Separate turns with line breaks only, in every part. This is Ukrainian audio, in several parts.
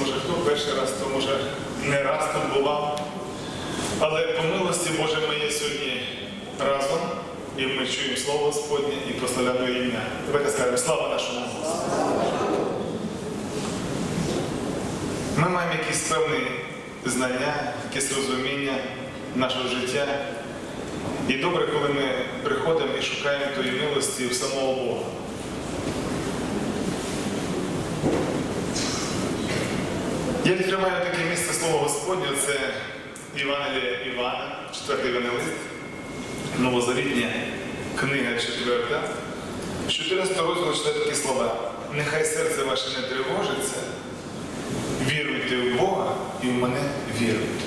може хто перший раз, то може не раз там бував. Але по милості Боже ми є сьогодні разом, і ми чуємо Слово Господнє і прославляємо ім'я. Давайте скажемо слава нашому. Ми маємо якісь певні знання, якесь розуміння нашого життя. І добре, коли ми приходимо і шукаємо тої милості в самого Бога. Я відкриваю таке місце Слово Господнє, це Івангелія Івана, 4 Євангелист, Новозавітня книга 4. 14 розділу читає такі слова. Нехай серце ваше не тривожиться, віруйте в Бога і в мене віруйте.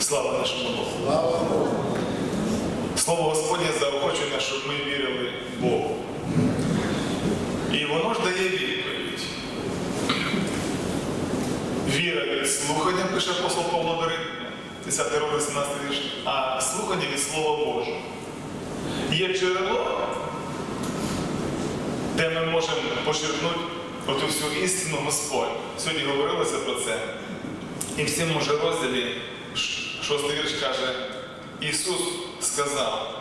Слава нашому Богу! Слово Господнє заохочує нас, щоб ми вірили Богу. І воно ж дає відповідь. Віра від слухання, пише апостол Павло до Римлян, 10 розділ 17 вірш, а слухання від Слова Божого. Є джерело, де ми можемо почерпнути оту всю істину Господь. Сьогодні говорилося про це. І в цьому же розділі, ш- шостий вірш каже, Ісус сказав,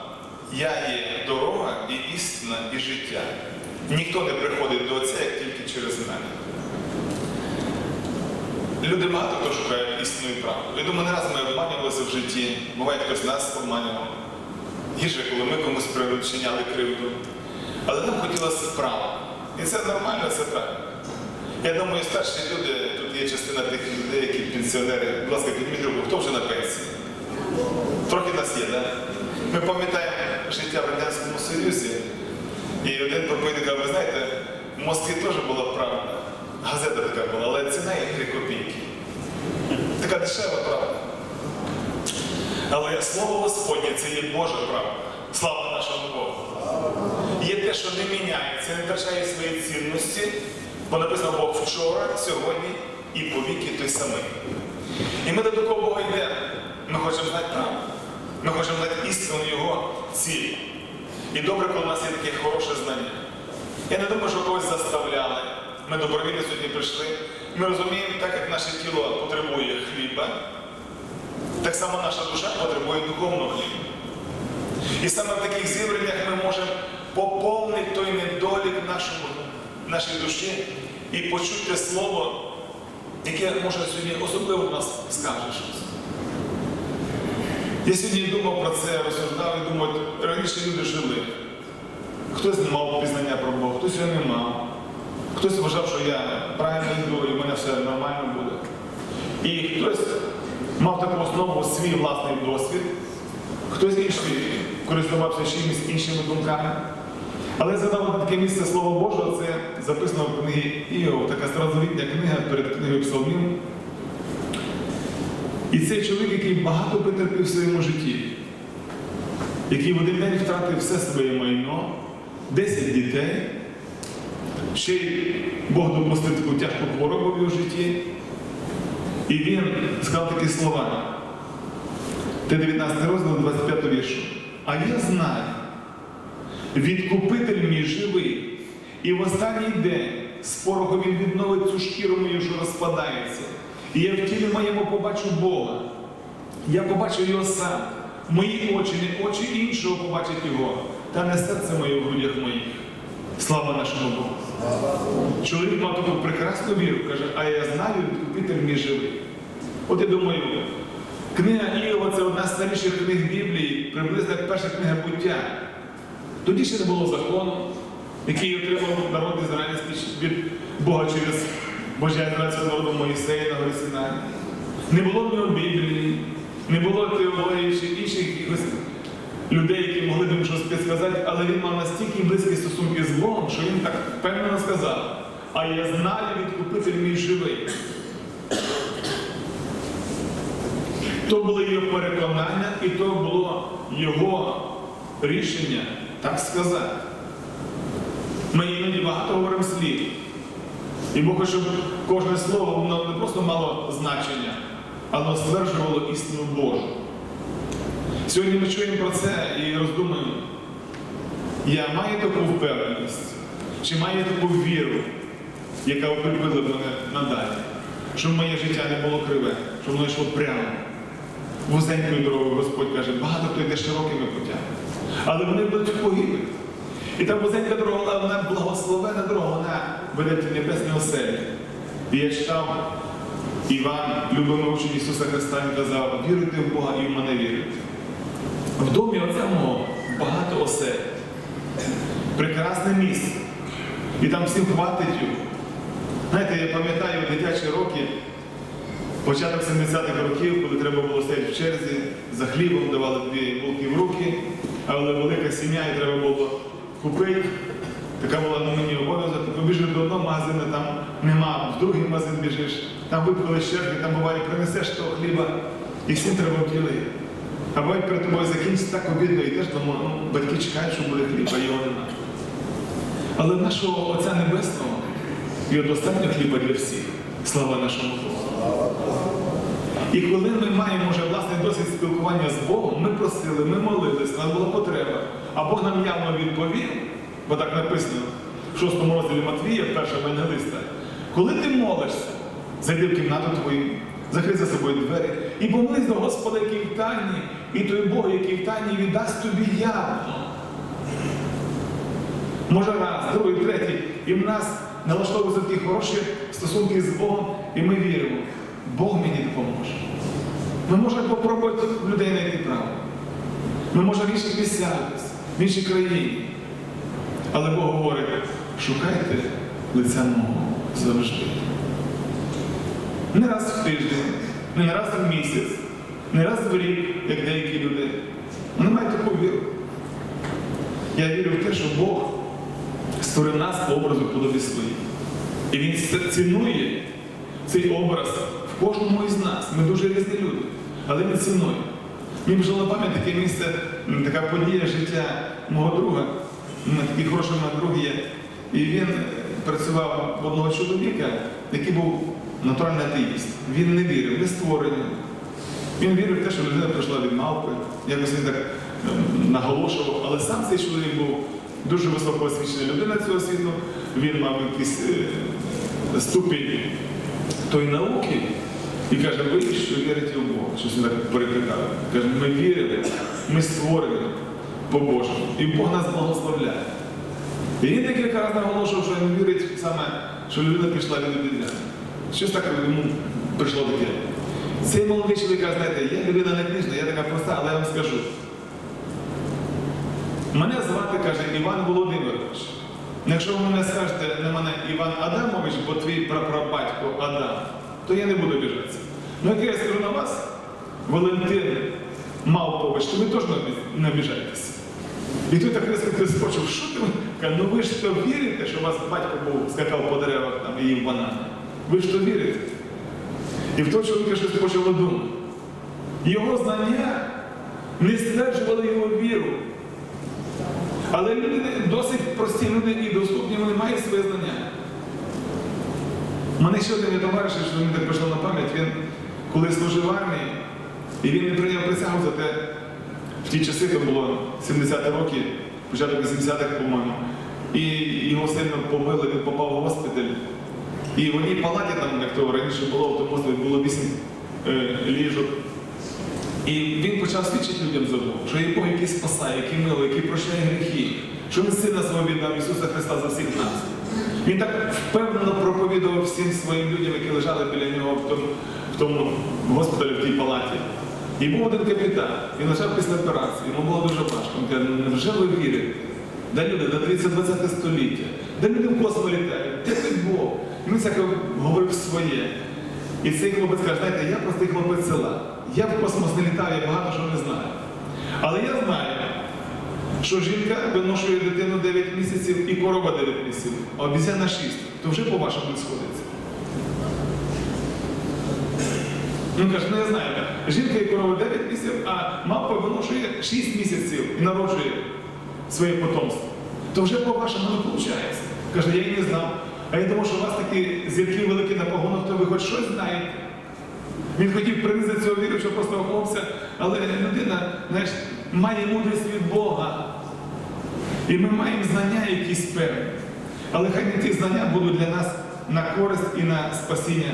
Я є дорога і істина, і життя. Ніхто не приходить до Отця, як тільки через мене. Люди багато хто шукають істину і правду. Я думаю, не раз ми обманювалися в житті, буває хтось нас обманював. Гірше, коли ми комусь причиняли кривду. Але нам хотілося правди. І це нормально, це правильно. Я думаю, старші люди, тут є частина тих людей, які пенсіонери. Будь ласка, підніміть руку, хто вже на пенсії? Трохи нас є, так? Ми пам'ятаємо життя в Радянському Союзі. І один проповідник ви знаєте, в Москві теж була правда. Газета така була, але ціна є 3 копійки. Така дешева правда. Але слово Господнє це є Божа правда. Слава нашому Богу. Є те, що не міняється, не втрачає свої цінності, бо написано Бог вчора, сьогодні і повіки той самий. І ми до такого Бога йдемо. Ми хочемо знати правду. Ми хочемо знати істину Його цілі. І добре, коли у нас є таке хороше знання. Я не думаю, що когось заставляли. Ми добровільно сьогодні прийшли. Ми розуміємо, так як наше тіло потребує хліба, так само наша душа потребує духовного хліба. І саме в таких зібраннях ми можемо поповнити той недолік нашому, нашій душі і почути слово, яке може сьогодні особливо нас скаже щось. Я сьогодні думав про це, розсуждав і думав, раніше люди жили. Хтось не мав пізнання про Бога, хтось його не мав. Хтось вважав, що я правильно йду і в мене все нормально буде. І хтось мав таку основу свій власний досвід, хтось інший користувався чимось іншими думками. Але я згадав таке місце Слова Божого, це записано в книгі Іов, така старозавітня книга перед книгою Псалмів. І цей чоловік, який багато претерпів в своєму житті, який в один день втратив все своє майно, 10 дітей, ще й Бог допустив таку тяжку хворобу в його житті. І він сказав такі слова. Те 19 розділ, 25 віршу. А я знаю, відкупитель мій живий, і в останній день з пороху він відновить цю шкіру мою, що розпадається. І я в тілі моєму побачу Бога. Я побачу його сам. Мої очі, не очі іншого побачать його, та не серце моє в грудях моїх. Слава нашому Богу. Чоловік мав таку прекрасну віру, каже, а я знаю, відкупитель мій живий. От я думаю, книга Іова це одна з старіших книг Біблії, приблизно як перша книга буття. Тоді ще не було закону, який отримав народ ізраїльський від Бога через божественного народу Моїсея на Синай. Не було в нього Біблії, не було теології чи інших якихось людей, які могли б йому щось підсказати, але він мав настільки близькі стосунки з Богом, що він так впевнено сказав, а я знаю, відкупитель мій живий. То було його переконання, і то було його рішення так сказати. Ми іноді багато говоримо слів. І Бог хоче, щоб кожне слово воно не просто мало значення, але стверджувало істину Божу. Сьогодні ми чуємо про це і роздумуємо. Я маю таку впевненість, чи маю таку віру, яка укріпила мене надалі, щоб моє життя не було криве, щоб воно йшло прямо. Вузенькою дорогою Господь каже, багато хто йде широкими путями. Але вони будуть в. І та вузенька дорога, вона благословена дорога, вона веде в небесні оселі. І я читав Іван, любимий учень Ісуса Христа, він казав, віруйте в Бога і в мене віруйте. В домі мого багато осель. Прекрасне місце. І там всім хватить. Знаєте, я пам'ятаю дитячі роки, початок 70-х років, коли треба було стояти в черзі, за хлібом давали дві булки в руки, але велика сім'я і треба було купити. Така була на мені обов'язок, побіжиш до одного магазину, там нема, в другий магазин біжиш, там випили черги, там буває, принесеш того хліба, і всім треба вділити. А буває перед тобою закінчиться так обідно, йдеш тому, ну, батьки чекають, що буде хліб, а його немає. Але нашого Отця Небесного є достатньо хліба для всіх. Слава нашому Богу. І коли ми маємо вже власний досвід спілкування з Богом, ми просили, ми молились, нам була потреба. А Бог нам явно відповів, бо так написано в 6 розділі Матвія, першого евангелиста, коли ти молишся, зайди в кімнату твою, закрий за собою двері і помолись до Господа, який в тайні, і той Бог, який в тайні, віддасть тобі явно. Може раз, другий, третій. І в нас налаштовуються такі хороші стосунки з Богом, і ми віримо, Бог мені допоможе. Ми можемо попробувати людей знайти право. Ми можемо в інших місцях, в іншій країні. Але Бог говорить, шукайте лиця мого завжди. Не раз в тиждень, не раз в місяць, не раз в рік, як деякі люди. Вони мають таку віру. Я вірю в те, що Бог створив нас по образу подобі своїй. І Він цінує цей образ в кожному із нас. Ми дуже різні люди, але він цінує. Мені вже на пам'ять таке місце, така подія життя мого друга. Такий хороший мене друг є. І він працював в одного чоловіка, який був натуральний атеїст. Він не вірив, не створення. Він вірив в те, що людина прийшла від мавпи. Якось він так ем, наголошував. Але сам цей чоловік був дуже високо освічена людина цього світу. Він мав якийсь е, ступінь тої науки і каже, ви що вірите в Бога? Щось він так перекликав. Каже, ми вірили, ми створені по-божому. І Бог нас благословляє. І він декілька разів наголошував, що він вірить саме, що людина прийшла від людини. Щось так йому прийшло таке. Цей молодий чоловік знаєте, я людина не книжна, я така проста, але я вам скажу. Мене звати, каже, Іван Володимирович. Якщо ви мене скажете на мене Іван Адамович, бо твій прапрабатько Адам, то я не буду біжатися. Ну, як я скажу на вас, Валентин Малпович, то ви теж не- не. І тут так різко прискочив, що ти? Каже, ну ви ж то вірите, що у вас батько був, скакав по деревах там і їв банани. Ви ж то вірите? І в того чоловіка щось почало думати. Його знання не стверджували його віру. Але люди досить прості люди і доступні, вони мають своє знання. У мене ще один товариш, що мені так прийшло на пам'ять, він коли служив в армії, і він не прийняв присягу за те, в ті часи то було 70-ті роки, початок 80-х, по-моєму, і його сильно побили, він попав в госпіталь. І в одній палаті, там, як то раніше було, в тому госпіталі було 8 е, ліжок. І він почав свідчити людям за Бога, що є Бог, який спасає, який милий, який прощає гріхи, що він сина свого віддав Ісуса Христа за всіх нас. Він так впевнено проповідував всім своїм людям, які лежали біля нього в тому, в тому госпіталі, в тій палаті. І був один капітан, він лежав після операції, йому було дуже важко. Він каже, «Ну, невже ви вірите? Де люди, де 30-20 століття, де люди в космос літають, де Бог? Він всяке говорив своє. І цей хлопець каже, знаєте, я простий хлопець села. Я в космос не літаю, я багато що не знаю. Але я знаю, що жінка виношує дитину 9 місяців і корова 9 місяців, а обізяна 6. То вже по-вашому не сходиться. Він каже, ну я знаю, жінка і корова 9 місяців, а мавпа виношує 6 місяців і народжує своє потомство. То вже по-вашому не виходить. Каже, я і не знав. А я думав, що у вас такі зірки великі на погонах, то ви хоч щось знаєте. Він хотів принизити цього віру, що просто охопся, але людина знаєш, має мудрість від Бога. І ми маємо знання якісь певні. Але хай не ті знання будуть для нас на користь і на спасіння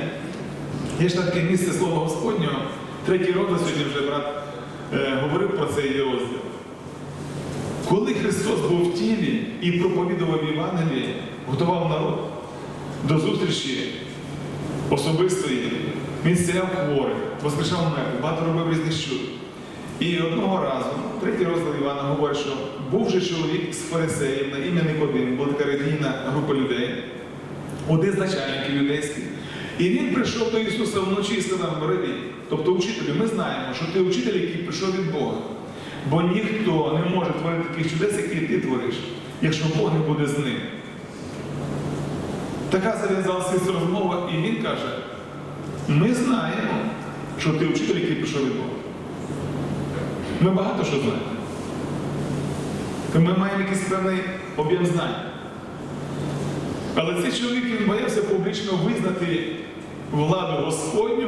Є ж таке місце Слова Господнього, третій розділ сьогодні вже брат е, говорив про цей розділ. Коли Христос був в тілі і проповідував Євангеліє, готував народ до зустрічі особистої, він зціляв хворих, воскрешав мертвих, багато робив різних чуд. І одного разу, третій розділ Івана говорить, що був же чоловік з фарисеїв на ім'я Никодим, була така релігійна група людей, один з начальників юдейських. І він прийшов до Ісуса вночі і сказав, Раби, тобто учителю, ми знаємо, що ти учитель, який прийшов від Бога. Бо ніхто не може творити таких чудес, які ти твориш, якщо Бог не буде з ним. Така зав'язалася розмова, і він каже: ми знаємо, що ти учитель, який прийшов від Бога. Ми багато що знаємо. Ми маємо якийсь певний об'єм знань. Але цей чоловік він боявся публічно визнати владу Господню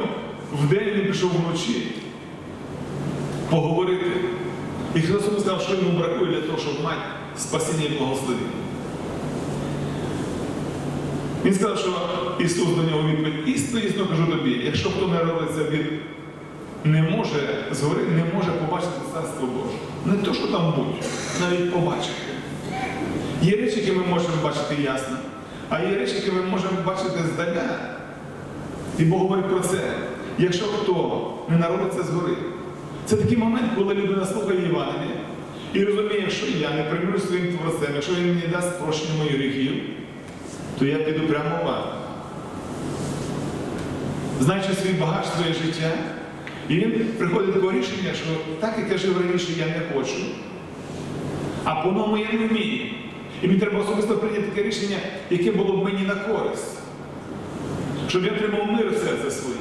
в день він пішов вночі. Поговорити. І Христос сказав, що йому бракує для того, щоб мати спасіння і благословення. Він сказав, що Ісус до нього відповідь, істинно, істинно кажу тобі, якщо хто не родиться від не може згори, не може побачити Царство Боже. Не то, що там будь, навіть побачити. Є речі, які ми можемо бачити ясно, а є речі, які ми можемо бачити здаля. І Бог говорить про це. Якщо хто не народиться згори, це такий момент, коли людина слухає Євангелія і розуміє, якщо я не прийму своїм творцем, якщо він мені дасть прощення моїх гріхів, то я піду прямо в ад. Знаючи свій багаж, своє життя, і він приходить до такого рішення, що так, як я жив раніше, я не хочу, а по-новому я не вмію. І мені треба особисто прийняти таке рішення, яке було б мені на користь. Щоб я отримав мир в серце своє,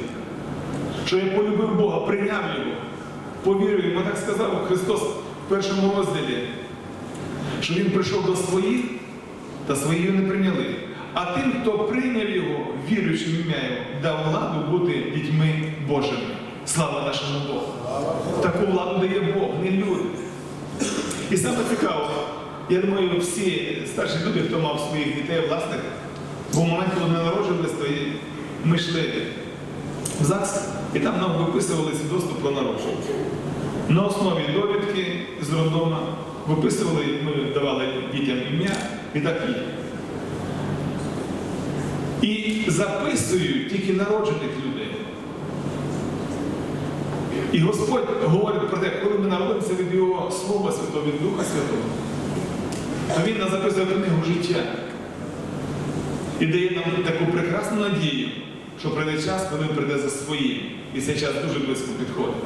що я полюбив Бога, прийняв Його, повірив йому, так сказав Христос в першому розділі, що Він прийшов до своїх, та свої не прийняли. А тим, хто прийняв його, віруючи в ім'я Його, дав владу бути дітьми Божими. Слава нашому Богу! Таку владу дає Бог, не люди. І саме цікаво, я думаю, всі старші люди, хто мав своїх дітей власних, був момент, коли вони народжувалися, то ми йшли в ЗАГС, і там нам виписували свідоцтво про народження. На основі довідки з роддома виписували, ми давали дітям ім'я і так і. І записують тільки народжених людей. І Господь говорить про те, коли ми народимося від Його Слова Святого, від Духа Святого, то Він нас записує книгу життя і дає нам таку прекрасну надію, що прийде час, коли він прийде за своїм. І цей час дуже близько підходить.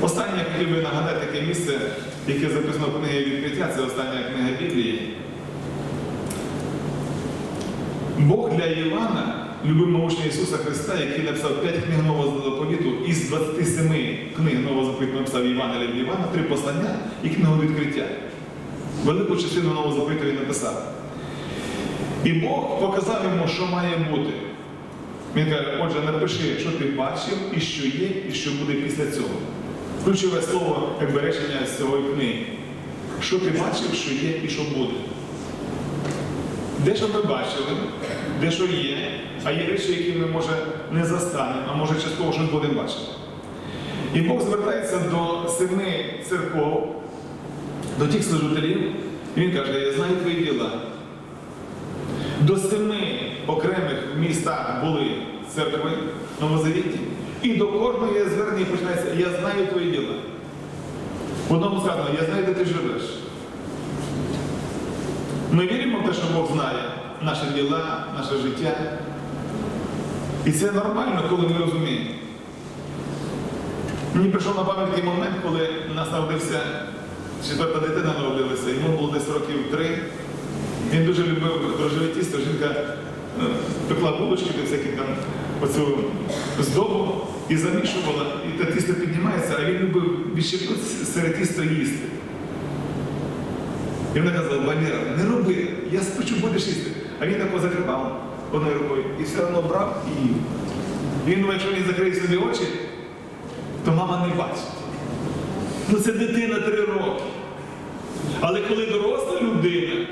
Останнє я хотів би нагадати таке місце, яке записано в книгі відкриття, це остання книга Біблії. Бог для Івана, любимого учня Ісуса Христа, який написав 5 книг нового заповіту, із 27 книг нового заповіту написав Івана для Івана, три послання і книгу відкриття. Велику частину нового заповіту він написав. І Бог показав йому, що має бути. Він каже, отже, напиши, що ти бачив, і що є, і що буде після цього. Ключове слово, якби речення з цієї книги. Що ти бачив, що є і що буде. Дещо ми бачили, дещо є, а є речі, які ми, може, не застанемо, а може частково щось будемо бачити. І Бог звертається до семи церков, до тих служителів, і він каже, я знаю твої діла. До семи окремих містах були церкви Новозавітні, і до кожного є звернення починається, я знаю твої діла. В одному сказано, я знаю, де ти живеш. Ми віримо в те, що Бог знає наші діла, наше життя. І це нормально, коли ми розуміємо. Мені прийшов на пам'ять такий момент, коли нас народився четверта дитина народилася, йому було десь років три. Він дуже любив дрожжеве тісто, жінка е, пекла булочки, всякі там оцю здобу і замішувала, і те тісто піднімається, а він любив відщепнути серед тіста їсти. І вона казала, Валера, не роби, я спочу будеш їсти. А він тако закривав одною рукою і все одно брав і їв. Він думає, якщо він закриє собі очі, то мама не бачить. Ну це дитина три роки. Але коли доросла людина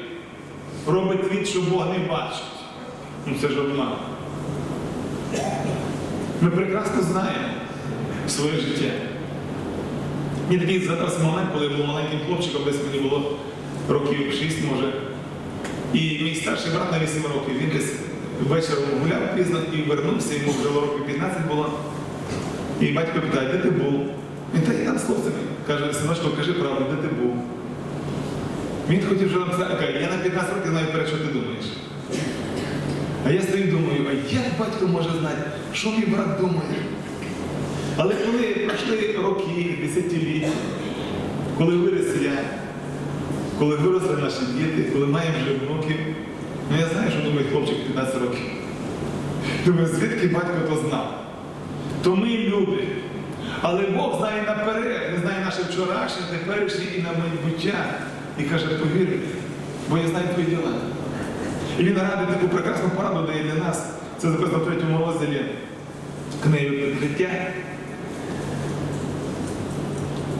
робить від, що Бог не бачить, ну це ж обман. Ми прекрасно знаємо своє життя. Мені такий згадався момент, коли я був маленьким хлопчиком, десь мені було років 6, може. І мій старший брат на 8 років, він десь вечором гуляв пізно і вернувся, йому вже років 15 було. І батько питає, де ти був? Він та я там з хлопцями. Каже, синочко, кажи правду, де ти був? Він хотів вже написати, каже, я на 15 років знаю перше, що ти думаєш. А я стою думаю, а як батько може знати, що мій брат думає? Але коли пройшли роки, десятиліття, коли виріс я, коли виросли наші діти, коли маємо вже внуків, ну я знаю, що думає хлопчик 15 років. Думаю, звідки батько то знав? То ми люди. Але Бог знає наперед, Він знає наше вчорашнє, теперішнє і на майбуття. І каже, повір, бо я знаю твої діла. І він радить таку прекрасну пораду дає для нас. Це записано в третьому розділі книги відкриття.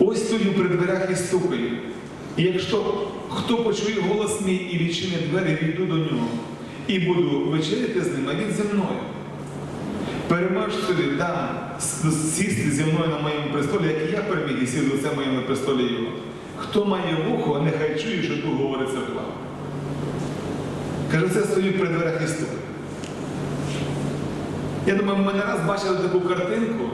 Ось стою при дверях і стукаю. І якщо хто почує голос мій і відчинить двері, війду до нього. І буду вечеряти з ним, а він зі мною. Переможцеві дам сісти зі мною на моєму престолі, як і я переміг і сів за це моєму престолі його. Хто має вухо, нехай чує, що тут говорить церква. Каже, це стою при дверях і стукаю. Я думаю, ми не раз бачили таку картинку,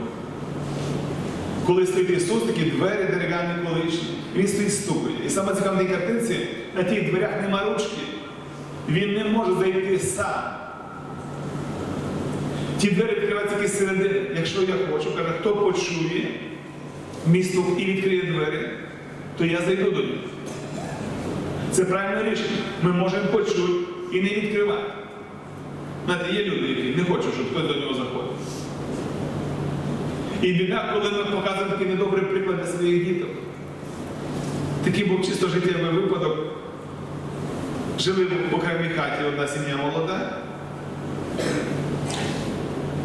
коли стоїть Ісус, такі двері дерев'яні колишні, він стоїть стукає. І саме цікаве тій картинці, на тих дверях нема ручки. Він не може зайти сам. Ті двері відкриваються тільки середини. Якщо я хочу, каже, хто почує мій стук і відкриє двері, то я зайду до нього. Це правильне рішення. Ми можемо почути і не відкривати. Знаєте, є люди, які не хочуть, щоб хтось до нього заходив. І біда, коли ми показуємо такий недобрий приклад для своїх діток. Такий був чисто життєвий випадок. Жили в окремій хаті одна сім'я молода.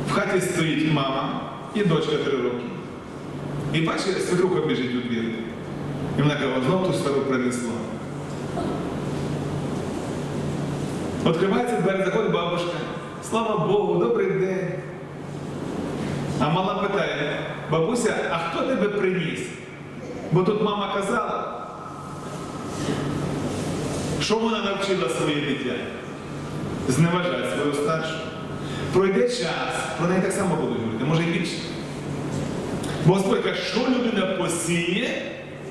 В хаті стоїть мама і дочка три роки. І бачить, свекруха біжить у двір. І вона каже, знов ту стару принесла. Відкривається двері, заходить бабушка. Слава Богу, добрий день. А мала питає, бабуся, а хто тебе приніс? Бо тут мама казала, що вона навчила своє дитя? Зневажати свою старшу. Пройде час, про неї так само будуть говорити, може і більше. Бо Господь каже, що людина посіє,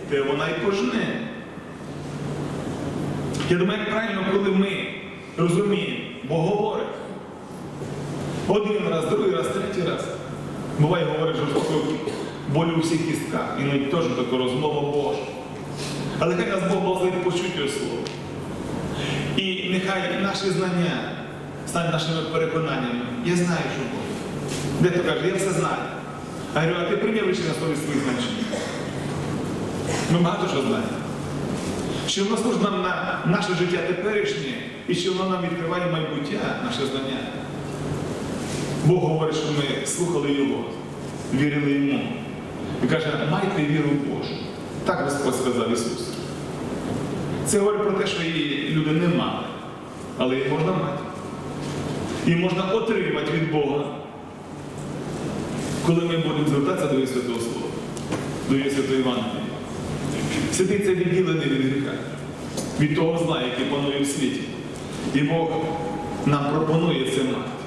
те вона й пожне. Я думаю, як правильно, коли ми розуміємо, бо говорить один раз, другий раз, третій раз. Буває, говорить жорстоко болю у всіх кістках, і навіть теж таку розмову Божу. Але хай нас Бог благословить почути його слово. І нехай наші знання стануть нашими переконаннями. Я знаю, що Бог. Де то каже, я все знаю. А я говорю, а ти прийняв рішення на основі своїх значень. Ми багато що знаємо. Що воно служить нам на наше життя теперішнє, і що воно нам відкриває майбуття, наше знання. Бог говорить, що ми слухали Його, вірили Йому. І каже, майте віру в Божу. Так Господь сказав Ісус. Це говорить про те, що її люди не мали, але її можна мати. І можна отримати від Бога, коли ми будемо звертатися до Його Святого Слова, до Його Святого Євангелія. Святий це відділений від гріха, від того зла, який панує в світі. І Бог нам пропонує це мати.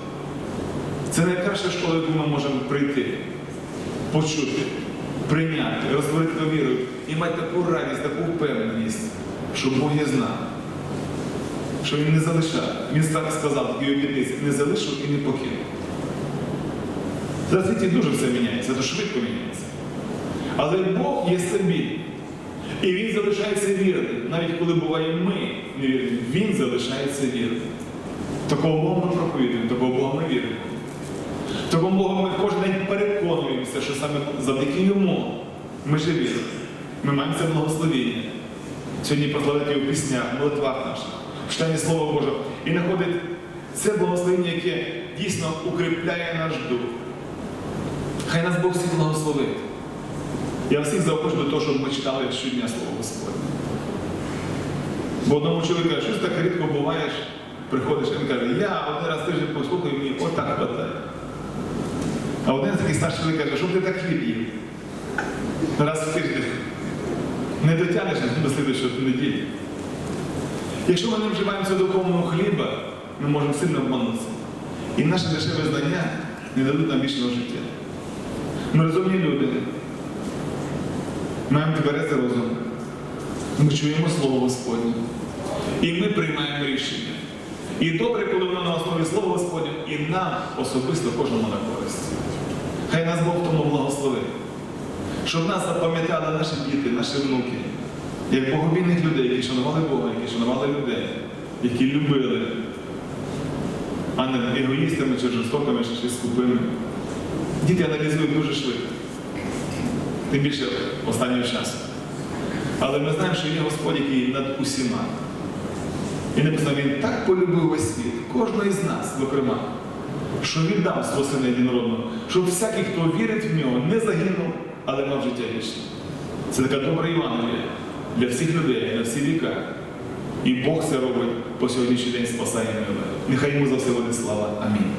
Це найкраща школа, яку ми можемо прийти, почути, прийняти, розтворити довіру і мати таку радість, таку впевненість, що Бог є з нами. Що Він не залишає. Він так сказав, обітниці, не залишив і не покинув. Зараз світі дуже все міняється, то швидко міняється. Але Бог є стабільний. І Він залишається вірним. Навіть коли буває ми невірні, Він залишається вірним. Такого Бога ми проповідуємо, такого Бога ми віримо. Бога ми кожен день переконуємося, що саме завдяки Йому ми живі. Ми маємо це благословіння. Сьогодні прославити його в піснях, молитвах наших, в читанні Слова Божого. І знаходить це благословення, яке дійсно укріпляє наш дух. Хай нас Бог всіх благословить. Я всіх заохочу до того, щоб ми читали щодня Слово Господнє. Бо одному чоловіку каже, щось так рідко буваєш, приходиш, він каже, я один раз тиждень послухаю, мені отак хватає. А один такий старший чоловік каже, щоб ти так хліб їв. Раз в тиждень. Не дотягнеш до слідчої неділі. Якщо ми не вживаємо цього духовного хліба, ми можемо сильно обманутися. І наші дешеві знання не дадуть нам вічного життя. Ми розумні люди. Маємо тверезий розум. Ми чуємо Слово Господнє. І ми приймаємо рішення. І добре, коли воно на основі Слова Господня, і нам особисто кожному на користь. Хай нас Бог тому благословить. Щоб нас запам'ятали наші діти, наші внуки, як богобійних людей, які шанували Бога, які шанували людей, які любили, а не егоїстами чи жорстокими, чи скупими. Діти аналізують дуже швидко. Тим більше останнього часу. Але ми знаємо, що є Господь, який над усіма. І написано, Він так полюбив весь світ, кожного із нас, зокрема, що віддав свого сина єдинородного, щоб всякий, хто вірить в нього, не загинув, але мав життя вічне. Це така добра Євангелія для всіх людей, на всі віка. І Бог це робить по сьогоднішній день спасає мене. Нехай йому за все буде слава. Амінь.